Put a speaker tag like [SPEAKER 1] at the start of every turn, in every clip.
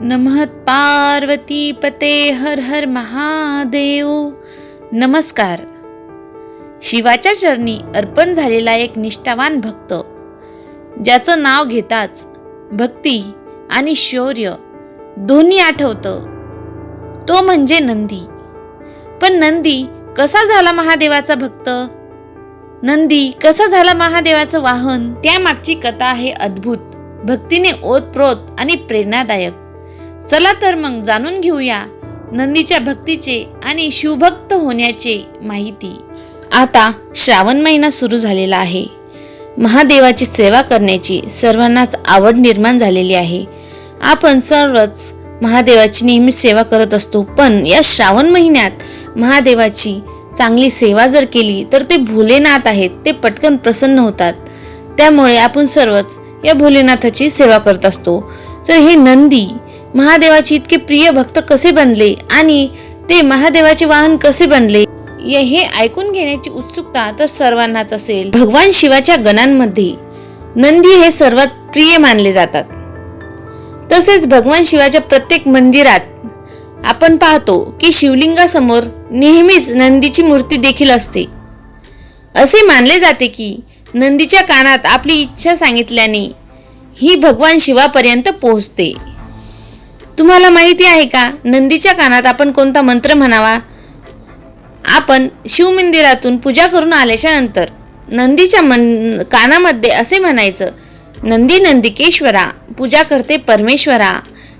[SPEAKER 1] नमः पार्वती पते हर हर महादेव. नमस्कार. शिवाच्या चरणी अर्पण झालेला एक निष्ठावान भक्त ज्याचं नाव घेताच भक्ती आणि शौर्य दोन्ही आठवतं. तो म्हणजे नंदी. पण नंदी कसा झाला महादेवाचा भक्त? नंदी कसा झाला महादेवाचं वाहन? त्यामागची कथा आहे अद्भुत. भक्तीने ओतप्रोत आणि प्रेरणादायक. चला तर मग जाणून घेऊया नंदीच्या भक्तीचे आणि शिवभक्त होण्याचे माहिती. आता श्रावण महिना सुरू झालेला आहे. महादेवाची सेवा करण्याची सर्वांनाच आवड निर्माण झालेली आहे. आपण सर्वच महादेवाची नेहमी सेवा करत असतो पण या श्रावण महिन्यात महादेवाची चांगली सेवा जर केली तर ते भोलेनाथ आहेत ते पटकन प्रसन्न होतात. त्यामुळे आपण सर्वच या भोलेनाथाची सेवा करत असतो. तर हे नंदी महादेवाचे इतके प्रिय भक्त कसे बनले? आणि ते महादेवाचे वाहन कसे बनले? हे ऐकून घेण्याची उत्सुकता तर सर्वांनाच असेल. भगवान शिवाच्या गणांमध्ये नंदी हे सर्वात प्रिय मानले जातात. तसेच भगवान शिवाच्या प्रत्येक मंदिरात आपण पाहतो की शिवलिंगासमोर नेहमीच नंदीची मूर्ती देखील असते. असे मानले जाते की नंदीच्या कानात आपली इच्छा सांगितल्याने ही भगवान शिवापर्यंत पोहोचते. तुम्हाला माहिती आहे का? नंदीच्या कानात आपण कोणता मंत्र म्हणावा? आपण शिवमंदिरातून पूजा करून आल्याच्यानंतर. नंदीच्या मन कानामध्ये असे म्हणायचं नंदी नंदिकेश्वरा पूजा करते परमेश्वरा.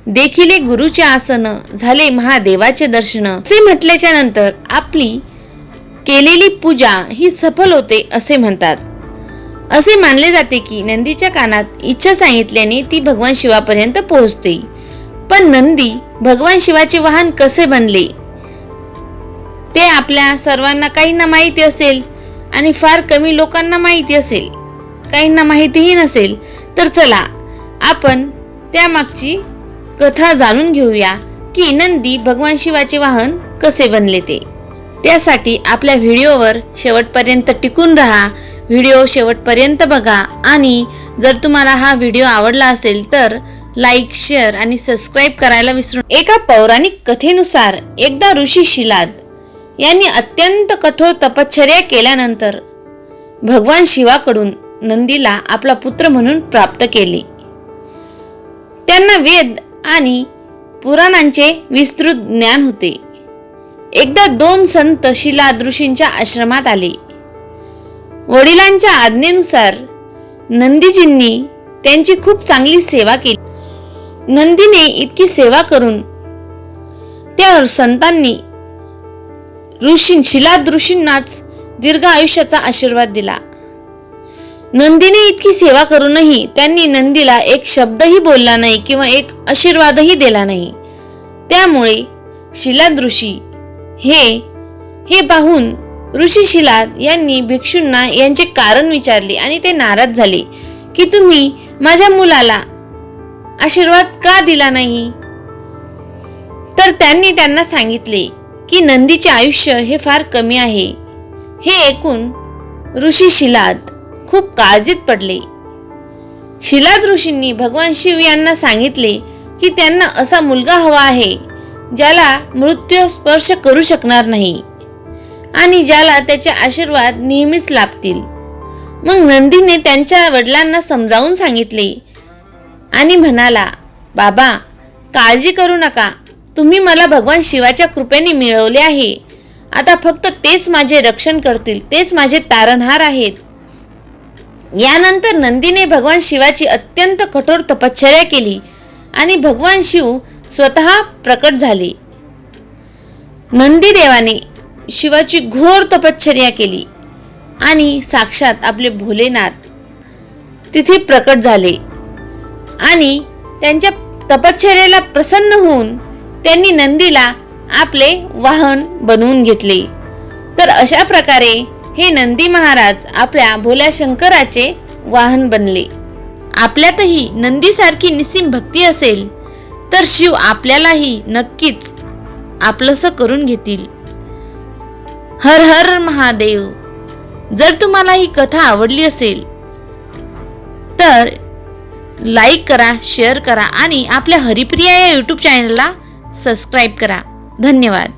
[SPEAKER 1] देखिले गुरुचे आसन झाले महादेवाचे दर्शन. असे म्हटल्याच्या नंतर आपली केलेली पूजा ही सफल होते असे म्हणतात. असे मानले जाते की नंदीच्या कानात इच्छा सांगितल्याने ती भगवान शिवापर्यंत पोहोचते. पण नंदी भगवान शिवाचे वाहन कसे बनले? ते आपल्या सर्वांना काहींना माहिती असेल आणि फार कमी लोकांना माहिती असेल. काहींना माहितीही नसेल. तर चला आपण त्यामागची कथा जाणून घेऊया की नंदी भगवान शिवाचे वाहन कसे बनले ते. त्यासाठी आपल्या व्हिडिओवर शेवटपर्यंत टिकून राहा. व्हिडिओ शेवटपर्यंत बघा आणि जर तुम्हाला हा व्हिडिओ आवडला असेल तर लाईक शेअर आणि सबस्क्राईब करायला विसरू एका पौराणिक कथेनुसार एकदा ऋषी शिलाद यांनी अत्यंत कठोर तपश्चर्या केल्यानंतर भगवान शिवाकडून नंदीला आपला पुत्र म्हणून प्राप्त केले. त्यांना वेद आणि पुराणांचे विस्तृत ज्ञान होते. एकदा दोन संत शिलाद ऋषींच्या आश्रमात आले. वडिलांच्या आज्ञेनुसार नंदीजींनी त्यांची खूप चांगली सेवा केली. नंदीने इतकी सेवा करून त्या संतांनी ऋषी शिलाद ऋषींनाच दीर्घ आयुष्याचा आशीर्वाद दिला. नंदीने इतकी सेवा करूनही त्यांनी नंदीला एक शब्दही बोलला नाही किंवा एक आशीर्वादही दिला नाही. त्यामुळे शिलाद ऋषी हे हे पाहून ऋषी शिलाद यांनी भिक्षूंना यांचे कारण विचारले आणि ते नाराज झाले की तुम्ही माझ्या मुलाला आशीर्वाद का दिला नाही? तर त्यांनी त्यांना सांगितले की नंदीचे आयुष्य हे फार कमी आहे. हे ऐकून ऋषी शिलाद खूप काळजीत पडले. शिलाद ऋषींनी भगवान शिव यांना सांगितले की त्यांना असा मुलगा हवा आहे ज्याला मृत्यू स्पर्श करू शकणार नाही आणि ज्याला त्याचे आशीर्वाद नेहमीच लाभतील. मग नंदीने त्यांच्या वडिलांना समजावून सांगितले आणि म्हणाला बाबा काळजी करू नका. तुम्ही मला भगवान शिवाच्या कृपेने मिळवले आहे. आता फक्त तेच माझे रक्षण करतील तेच माझे तारणहार आहेत. यानंतर नंदीने भगवान शिवाची अत्यंत कठोर तपश्चर्या केली आणि भगवान शिव स्वतः प्रकट झाले. नंदीदेवाने शिवाची घोर तपश्चर्या केली आणि साक्षात आपले भोलेनाथ तिथे प्रकट झाले. आणि त्यांच्या तपश्चर्याला प्रसन्न होऊन त्यांनी नंदीला आपले वाहन बनवून घेतले. तर अशा प्रकारे हे नंदी महाराज आपल्या भोल्या शंकराचे वाहन बनले. आपल्यातही नंदीसारखी निस्सीम भक्ती असेल तर शिव आपल्यालाही नक्कीच आपलंसं करून घेतील. हर हर महादेव जर तुम्हाला ही कथा आवडली असेल तर लाईक करा शेअर करा आणि आपल्या हरिप्रिया या यूट्यूब चॅनलला सबस्क्राईब करा. धन्यवाद.